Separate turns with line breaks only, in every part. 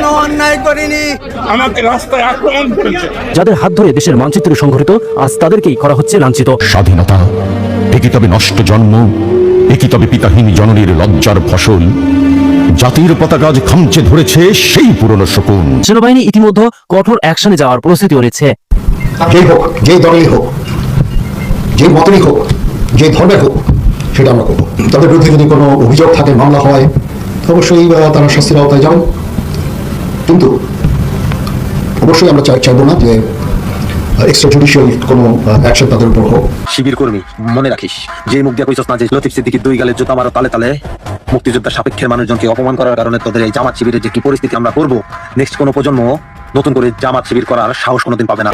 কোনো অন্যায় করিনি।
আমাকে রাস্তায় আক্রমণ করেছে।
যাদের হাত ধরে দেশের মানচিত্র সংঘটিত আজ তাদেরকেই করা হচ্ছে লাঞ্ছিত।
স্বাধীনতা একই তবে নষ্ট জন্ম একই তবে পিতাহীন জননীর লজ্জার ফসল। জাতির পতাকা আজ খামচে ধরেছে সেই পুরনো শকুন।
সেনাবাহিনী ইতিমধ্যে কঠোর অ্যাকশনে যাওয়ার প্রস্তুতি রয়েছে
যেই হোক যেই দলেরই হোক যে মতেরই হোক যে ধর্মের হোক সেটা আমরা করব। তাদের বিরুদ্ধে যদি কোনো অভিযোগ থাকে মামলা হয় অবশ্যই তারা শাস্তির আওতায় যাবে কিন্তু অবশ্যই আমরা চাইব না যে এক্সট্রা জুডিশিয়াল কোনো অ্যাকশন তাদের উপর হোক।
শিবির কর্মী মনে রাখিস যে মুখ দিয়ে কইছস না যে লতিফ সিদ্দিকির দুই গালে জুতা মারো তালে তালে মুক্তিযোদ্ধা সাপেক্ষের মানুষজনকে অপমান করার কারণে তোদের এই জামাত শিবিরের যে কি পরিস্থিতি আমরা করব নেক্সট কোনো প্রজন্ম নতুন করে জামাত শিবির করার সাহস কোনোদিন পাবে না।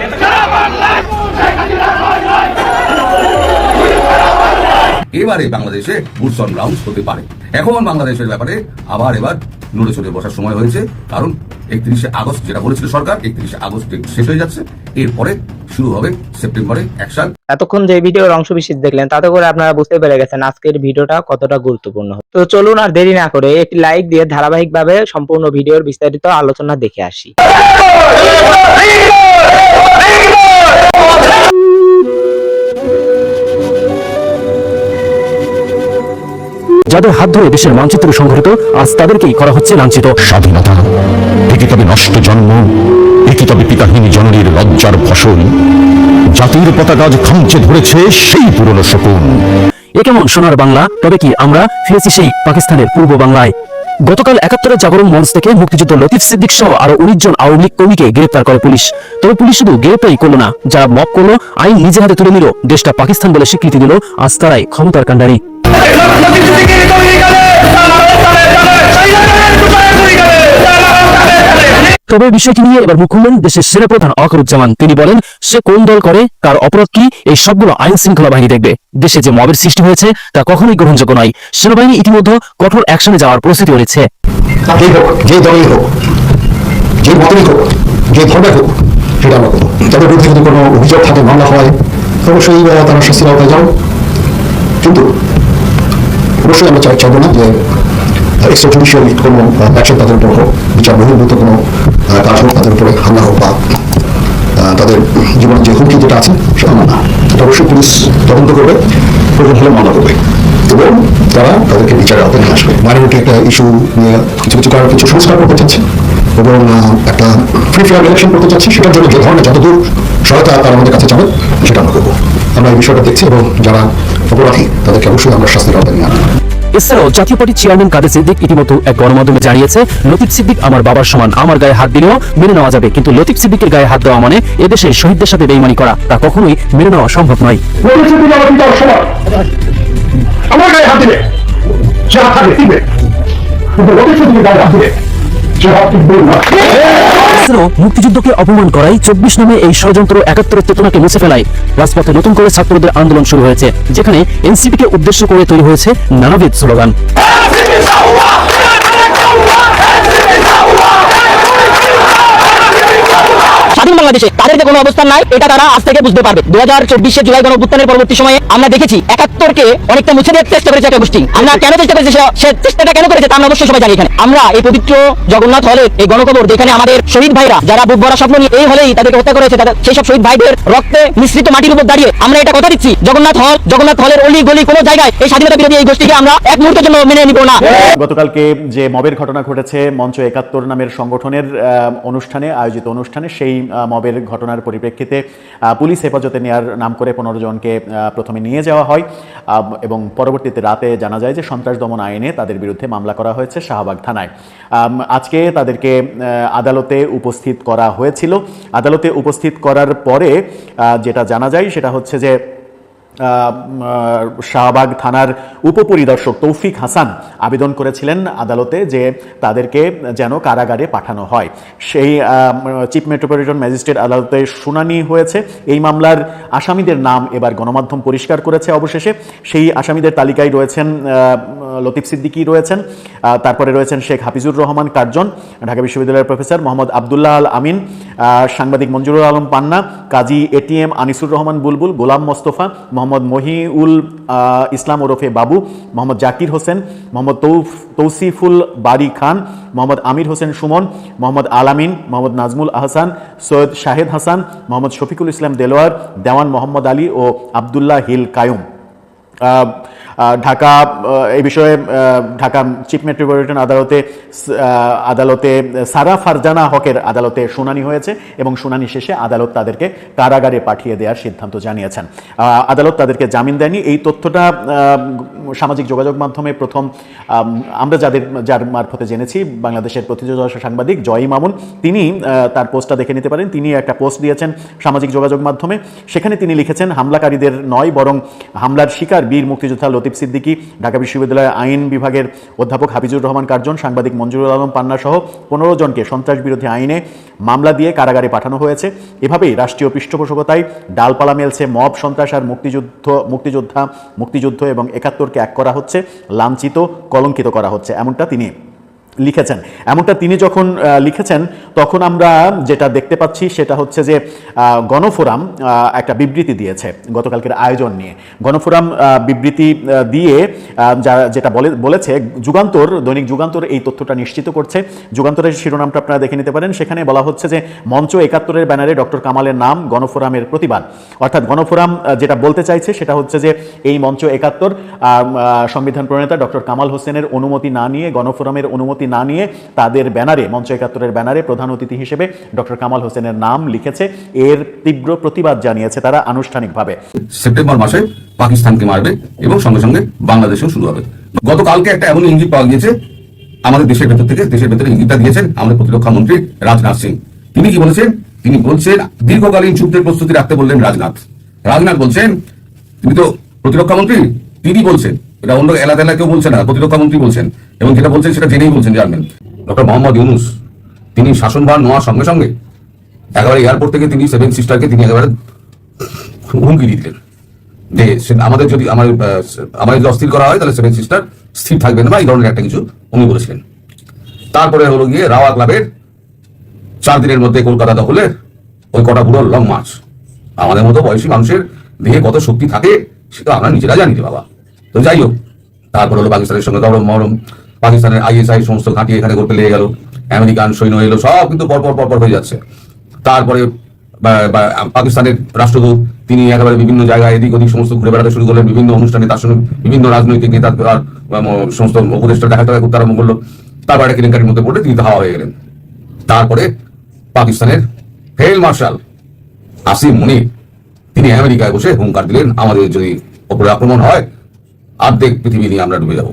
এবারে বাংলাদেশে বুটস অন গ্রাউন্ড হতে পারে। এখন বাংলাদেশের ব্যাপারে আবার এবার নড়ে চড়ে বসার সময় হয়েছে। কারণ একত্রিশে আগস্ট যেটা বলেছিল সরকার একত্রিশে আগস্ট শেষ হয়ে যাচ্ছে। এরপরে শুরু হবে সেপ্টেম্বরে অ্যাকশন
এতক্ষণ যে ভিডিওর অংশ বিশেষ দেখলেন তাতে করে আপনারা বুঝতে পেরে গেছেন আজকের ভিডিওটা কতটা গুরুত্বপূর্ণ। তো চলুন আর দেরি না করে একটি লাইক দিয়ে ধারাবাহিকভাবে সম্পূর্ণ ভিডিওর বিস্তারিত আলোচনা দেখে আসি।
যাদের হাত ধরে দেশের মানচিত্র সংঘটিত আজ তাদেরকেই করা হচ্ছে লাঞ্ছিত।
স্বাধীনতা। একই তবে নষ্ট জন্ম একই তবে পিতাহীন জননীর লজ্জার ফসল। জাতির পতাকা খামচে ধরেছে সেই পুরনো শকুন।
এ কেমন সোনার বাংলা? তবে কি আমরা ফিরেছি সেই পাকিস্তানের পূর্ব বাংলায়? গতকাল একাত্তরের জাগরণ মঞ্চ থেকে মুক্তিযুদ্ধ লতিফ সিদ্দিক সহ আরও উনিশ জন আওয়ামী লীগ কর্মীকে গ্রেপ্তার করে পুলিশ। তবে পুলিশ শুধু গ্রেপ্তারই করল না যারা মপ করল আইন নিজে হাতে তুলে নিল দেশটা পাকিস্তান বলে স্বীকৃতি দিল আজ তারাই ক্ষমতার কাণ্ডারি। তবে বিষয়টি নিয়ে এবার মুখ দেশের সেনাপ্রধান অকরুজ্জামান, তিনি বলেন, সে কোন দল করে, কার অপরাধ কি, এই সবগুলো আইন শৃঙ্খলা বাহিনী দেখবে। দেশে যে মবের সৃষ্টি হয়েছে, তা কখনোই গ্রহণযোগ্য নয়। সেনাবাহিনী ইতিমধ্যে কঠোর অ্যাকশনে যাওয়ার প্রস্তুতি
যদি কোনো অভিযোগ থাকে, মামলা হয়, অবশ্যই তারা শাস্তির আওতায় যাবে। কিন্তু অবশ্যই আমরা চাই চাইব না, যে এক্সট্রা জুডিশিয়াল কোনো অ্যাকশন তাদের উপর হোক, বিচার বহির্ভূত কোনো কাজ হোক, তাদের উপরে হামলা হোক বা তাদের জীবনের যে হুমকি যেটা আছে, সেটা না। এটা অবশ্যই পুলিশ তদন্ত করবে প্রয়োজন হলে মামলা করবে। এবং তারা তাদেরকে বিচারের আওতায় নিয়ে আসবে। মাইনরিটি একটা ইস্যু নিয়ে কিছু কিছু কারণ কিছু সংস্কার করতে চাচ্ছে, এবং একটা ফ্রি ফেয়ার ইলেকশন করতে চাচ্ছি, সেটার জন্য যে ধরনের যতদূর সহায়তা তারা আমাদের কাছে যাবে সেটা আমরা আমরা এই বিষয়টা দেখছি এবং যারা অপরাধী তাদেরকে অবশ্যই আমরা শাস্তির আওতায় নিয়ে আনব।
এছাড়াও জাতীয় পার্টির চেয়ারম্যান কাদের সিদ্দিক ইতিমধ্যে এক গণমাধ্যমে জানিয়েছে লতিফ সিদ্দিক আমার বাবার সমান আমার গায়ে হাত দিলেও মেনে নেওয়া যাবে। কিন্তু লতিফ সিদ্দিকের গায়ে হাত দেওয়া মানে এদেশের শহীদদের সাথে বেইমানি করা। তা কখনোই মেনে নেওয়া সম্ভব নয়।
আমার গায়ে হাত দিবে হাত থাকে দিবে লোকের সাথে গায়ে হাত দিবে
মুক্তিযুদ্ধকে অপমান করাই চব্বিশ নামে এই ষড়যন্ত্র একাত্তরের চেতনাকে মুছে ফেলায়। রাজপথে নতুন করে ছাত্রদের আন্দোলন শুরু হয়েছে, যেখানে এনসিপি কে উদ্দেশ্য করে তৈরি হয়েছে নানাবিধ স্লোগান।
বাংলাদেশে তাদের কোনো অবস্থান নাই, এটা তারা আজ থেকে বুঝতে পারবে। দু হাজার চব্বিশে জুলাই গণ পরবর্তী সময়ে আমরা দেখেছি একাত্তরকে অনেকটা মুছে দেওয়ার চেষ্টা করেছে একটা গোষ্ঠী। আমরা কেন চেষ্টা করেছি সে- চেষ্টাটা কেন করেছে তা আমরা অবশ্যই সবাই জানি এখানে। আমরা এই পবিত্র জগন্নাথ হলে এই গণকবর যেখানে আমাদের শহীদ ভাইরা যারা বুক ভরা স্বপ্ন এই হলেই তাদেরকে হত্যা করেছে সেই সব শহীদ ভাইদের রক্তে মিশ্রিত মাটির উপর দাঁড়িয়ে আমরা এটা কথা দিচ্ছি। জগন্নাথ হল জগন্নাথ হলের অলি গলি কোনো জায়গায় এই স্বাধীনতা বিরোধী এই গোষ্ঠীকে আমরা এক মুহূর্তের জন্য মেনে নিব না।
গতকালকে যে মবের ঘটনা ঘটেছে, মঞ্চ একাত্তর নামের সংগঠনের অনুষ্ঠানে, আয়োজিত অনুষ্ঠানে সেই মবের ঘটনার পরিপ্রেক্ষিতে পুলিশ হেফাজতে নেওয়ার নাম করে পনেরো জনকে প্রথমে নিয়ে যাওয়া হয়। এবং পরবর্তীতে রাতে জানা যায় যে সন্ত্রাস দমন আইনে তাদের বিরুদ্ধে মামলা করা হয়েছে শাহবাগ থানায়। আজকে তাদেরকে আদালতে উপস্থিত করা হয়েছিল। আদালতে উপস্থিত করার পরে যেটা জানা যায় সেটা হচ্ছে যে শাহবাগ থানার উপপরিদর্শক তৌফিক হাসান আবেদন করেছিলেন আদালতে যে তাদেরকে যেন কারাগারে পাঠানো হয়। সেই চিফ মেট্রোপলিটন ম্যাজিস্ট্রেট আদালতে শুনানি হয়েছে। এই মামলার আসামিদের নাম এবার গণমাধ্যম পরিষ্কার করেছে অবশেষে। সেই আসামিদের তালিকায় রয়েছেন লতিফ সিদ্দিকী রয়েছেন তারপরে রয়েছেন শেখ হাফিজুর রহমান কার্জন, ঢাকা বিশ্ববিদ্যালয়ের প্রফেসর মোহাম্মদ আবদুল্লাহ আল আমিন সাংবাদিক Manjurul Alam Panna, Kazi A T M Anisur Rahman Bulbul, Golam Mostafa Mohammad Mohiul Islam ওরফে বাবু, মোহাম্মদ জাকির হোসেন, মোহাম্মদ তৌসিফুল বারি খান, মোহাম্মদ আমির হোসেন সুমন, মোহাম্মদ আলামিন, মোহাম্মদ নাজমুল আহসান, সৈয়দ শাহেদ হাসান, মোহাম্মদ শফিকুল ইসলাম দেলোয়ার, দেওয়ান মোহাম্মদ আলী ও আবদুল্লাহ হিল কায়ুম। ঢাকা এই বিষয়ে ঢাকা চিফ মেট্রোপলিটন আদালতে আদালতে সারা ফারজানা হকের আদালতে শুনানি হয়েছে এবং শুনানি শেষে আদালত তাদেরকে কারাগারে পাঠিয়ে দেওয়ার সিদ্ধান্ত জানিয়েছেন। আদালত তাদেরকে জামিন দেয়নি। এই তথ্যটা সামাজিক যোগাযোগ মাধ্যমে প্রথম আমরা যাদের, যার মারফতে জেনেছি, বাংলাদেশের প্রতিযোগিতা সাংবাদিক জয়ী মামুন, তিনি তার পোস্টটা দেখে নিতে পারেন। তিনি একটা পোস্ট দিয়েছেন সামাজিক যোগাযোগ মাধ্যমে। সেখানে তিনি লিখেছেন, হামলাকারীদের নয়, বরং হামলার শিকার বীর মুক্তিযোদ্ধা লতিফ সিদ্দিকী, ঢাকা বিশ্ববিদ্যালয়ের আইন বিভাগের অধ্যাপক হাফিজুর রহমান কার্জন, সাংবাদিক মঞ্জুরুল আলম পান্না সহ পনেরো জনকে সন্ত্রাস বিরোধী আইনে মামলা দিয়ে কারাগারে পাঠানো হয়েছে। এভাবেই রাষ্ট্রীয় পৃষ্ঠপোষকতায় ডালপালা মেলছে মব সন্ত্রাস আর মুক্তিযুদ্ধ, মুক্তিযোদ্ধা, মুক্তিযুদ্ধ এবং একাত্তরকে এক করা হচ্ছে লাঞ্ছিত কলঙ্কিত করা হচ্ছে এমনটা তিনি লিখেছেন। এমনটা তিনি যখন লিখেছেন, তখন আমরা যেটা দেখতে পাচ্ছি সেটা হচ্ছে যে গণফোরাম একটা বিবৃতি দিয়েছে গতকালকের আয়োজন নিয়ে। গণফোরাম বিবৃতি দিয়ে যা- যেটা বলে, বলেছে, যুগান্তর, দৈনিক যুগান্তর এই তথ্যটা নিশ্চিত করছে। যুগান্তরের শিরোনামটা আপনারা দেখে নিতে পারেন। সেখানে বলা হচ্ছে যে, মঞ্চ একাত্তরের ব্যানারে ডক্টর কামালের নাম গণফোরামের প্রতিবাদ। অর্থাৎ গণফোরাম যেটা বলতে চাইছে সেটা হচ্ছে যে, এই মঞ্চ একাত্তর সংবিধান প্রণেতা ডক্টর কামাল হোসেনের অনুমতি না নিয়ে গণফোরামের অনুমতি না নিয়ে তাদের ব্যানারে, মঞ্চ একাত্তরের ব্যানারে প্রধান অতিথি হিসেবে ডক্টর কামাল হোসেনের নাম লিখেছে। এর তীব্র প্রতিবাদ জানিয়েছে তারা আনুষ্ঠানিকভাবে।
সেপ্টেম্বর মাসে পাকিস্তানকে মারবে এবং সঙ্গে সঙ্গে বাংলাদেশেও শুরু হবে। গতকালকে একটা এমন ইঙ্গিত পাওয়া গিয়েছে, আমাদের দেশের ভেতর থেকে, দেশের ভেতরে ইঙ্গিতটা দিয়েছেন আমাদের প্রতিরক্ষা মন্ত্রী রাজনাথ সিং। তিনি কি বলেছেন? তিনি বলছেন, দীর্ঘকালীন যুদ্ধের প্রস্তুতি রাখতে বললেন রাজনাথ। রাজনাথ বলছেন তিনি তো প্রতিরক্ষা মন্ত্রী, তিনি বলছেন এটা অন্য এলাকা এলাকা কেউ বলছে না, প্রতিরক্ষা মন্ত্রী বলছেন এবং যেটা বলছেন সেটা জেনেই বলছেন, জানবেন। ডক্টর মোহাম্মদ ইউনুস, তিনি শাসনভার নেওয়ার সঙ্গে সঙ্গে একেবারে এয়ারপোর্ট থেকে তিনি সেভেন সিস্টারকে তিনি একেবারে হুমকি দিলেন। যে আমাদের যদি আমার আমাদের যদি অস্থির করা হয়, তাহলে সেভেন সিস্টার স্থির থাকবে না বা এই ধরনের একটা কিছু উনি বলেছিলেন। তারপরে হলো গিয়ে রাওয়া ক্লাবের চার দিনের মধ্যে কলকাতা দখলের ওই কটা বুড়ো লং মার্চ আমাদের মতো বয়সী মানুষের দেহে কত শক্তি থাকে, সেটা আমরা নিজেরা জানি বাবা। তো যাই হোক, তারপর হলো পাকিস্তানের সঙ্গে দরম মরম, পাকিস্তানের আইএসআই সমস্ত ঘাঁটি এখানে করতে লেগে গেল, আমেরিকান সৈন্য এলো, সব কিন্তু পরপর পরপর হয়ে যাচ্ছে। তারপরে পাকিস্তানের রাষ্ট্রদূত, তিনি একেবারে বিভিন্ন জায়গায় এদিক ওদিক সমস্ত ঘুরে বেড়াতে শুরু করলেন, বিভিন্ন অনুষ্ঠানে তার সঙ্গে বিভিন্ন রাজনৈতিক নেতা সমস্ত উপদেষ্টা দেখা টাকা আরম্ভ করল। তারপর একটা কেলেঙ্কারির মধ্যে পড়ে তিনি ধাওয়া হয়ে গেলেন। তারপরে পাকিস্তানের ফেল মার্শাল আসিম মুনির, তিনি আমেরিকায় বসে হুঙ্কার দিলেন, আমাদের যদি ওপরে আক্রমণ হয় অর্ধেক পৃথিবী নিয়ে আমরা ডুবে যাব।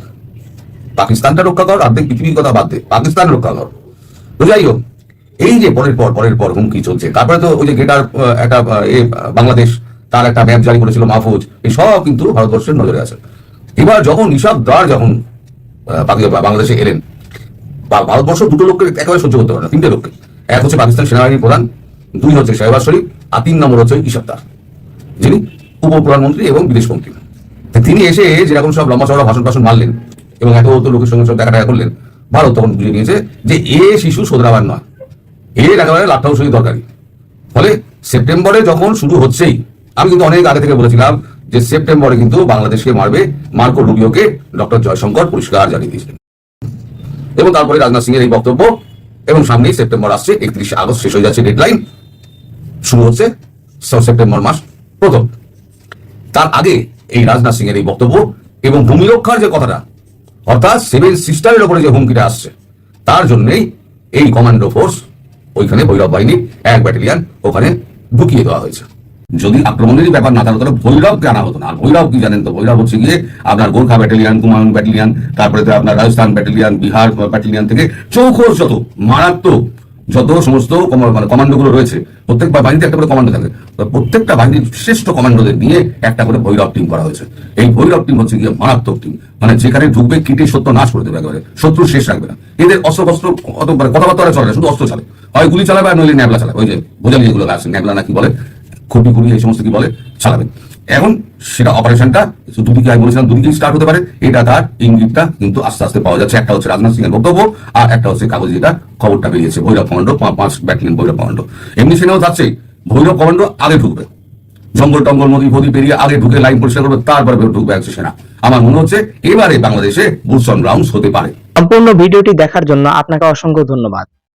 পাকিস্তানটা রক্ষা কর, অর্ধেক পৃথিবীর কথা বাদ দে। পাকিস্তান রক্ষা কর। যাই হোক, এই যে পরের পর পরের পর হুমকি চলছে। তারপরে তো ওই যে গেটার একটা বাংলাদেশ, তার একটা ম্যাপ জারি করেছিল মাহফুজ এই সব কিন্তু ভারতবর্ষের নজরে আছে। এবার যখন ইসাব দার যখন বাংলাদেশে এলেন ভারতবর্ষ দুটো লোককে একেবারে সহ্য করতে পারে না, তিনটে লোককে। এক হচ্ছে পাকিস্তান সেনাবাহিনীর প্রধান, দুই হচ্ছে শাহবাজ শরীফ, আর তিন নম্বর হচ্ছে ইসাবদার যিনি উপপ্রধানমন্ত্রী এবং বিদেশ মন্ত্রী। তিনি এসে যেরকম সব লম্বা চড়া ভাষণ টাষণ মারলেন এবং এত অত লোকের সঙ্গে সব দেখা টাকা করলেন, ভারত তখন বুঝে নিয়েছে যে এ শিশু শোধরাবার নয়। এর একেবারে লাট্টাও সহি দরকারি। ফলে সেপ্টেম্বরে যখন শুরু হচ্ছেই, আমি কিন্তু অনেক আগে থেকে বলেছিলাম যে সেপ্টেম্বরে কিন্তু বাংলাদেশকে মারবে মার্কো রুবিওকে ডক্টর জয়শঙ্কর পরিষ্কার জানিয়ে দিয়েছিলেন এবং তারপরে রাজনাথ সিং এর এই বক্তব্য, এবং সামনেই সেপ্টেম্বর আসছে, একত্রিশে আগস্ট শেষ হয়ে যাচ্ছে ডেডলাইন। শুরু হচ্ছে সেপ্টেম্বর মাস প্রথম। তার আগে এই রাজনাথ সিং এর এই বক্তব্য এবং ভূমি রক্ষার যে কথাটা, অর্থাৎ সেভেন সিস্টারের উপরে যে হুমকিটা আসছে, তার জন্যই এই কমান্ডো ফোর্স ওইখানে ভৈরব বাহিনী, এক ব্যাটালিয়ান ওখানে ঢুকিয়ে দেওয়া হয়েছে। যদি আক্রমণেরই ব্যাপার না থাকতো তাহলে ভৈরবকে আনা হতো না? আর ভৈরব কি জানেন তো? ভৈরব হচ্ছে গিয়ে আপনার গোর্খা ব্যাটালিয়ান কুমায়ুন ব্যাটালিয়ান তারপরে আপনার রাজস্থান ব্যাটালিয়ান বিহার ব্যাটালিয়ান থেকে চৌখোর যত মারাত্মক যত সমস্ত মানে কমান্ডো গুলো রয়েছে প্রত্যেক বাহিনীতে একটা করে কমান্ডো থাকে। প্রত্যেকটা বাহিনীর শ্রেষ্ঠ কমান্ডোদের নিয়ে একটা করে ভৈরব টিম করা হয়েছে। এই ভৈরব টিম হচ্ছে গিয়ে মারাত্মক টিম মানে যেখানে ঢুকবে, কিটে সত্য নাশ করে দেবে একেবারে। শত্রু শেষ রাখবে না। এদের অস্ত্র অস্ত্র মানে কথাবার্তা চলে না, শুধু অস্ত্র চালে হয় গুলি চালাবে আর নইলে ন্যাবলা চালাবে ওই যে বোঝালি যেগুলো আছে, ন্যাবলা না কি বলে? খুবই খুবই এই সমস্ত কি বলে চালাবে এখন সেটা অপারেশনটা দুদিকে আমি বলেছিলাম দুদিকে স্টার্ট হতে পারে, এটা তার ইঙ্গিতটা কিন্তু আস্তে আস্তে পাওয়া যাচ্ছে। একটা হচ্ছে রাজনাথ সিং এর বক্তব্য, আর একটা হচ্ছে কাগজে এটা খবরটা বেরিয়েছে, ভৈরব কমান্ডো পাঁচ ব্যাটালিয়ন ভৈরব কমান্ডো। এমনি সেনাও যাচ্ছে ভৈরব কমান্ডো আগে ঢুকবে। জঙ্গল টঙ্গল, নদী ফদি পেরিয়ে আগে ঢুকে লাইন পরিষ্কার করবে, তারপরে ঢুকবে একশো সেনা। আমার মনে হচ্ছে এবারে বাংলাদেশে বুলসন রাউন্ডস হতে পারে।
সম্পূর্ণ ভিডিওটি দেখার জন্য আপনাকে অসংখ্য ধন্যবাদ।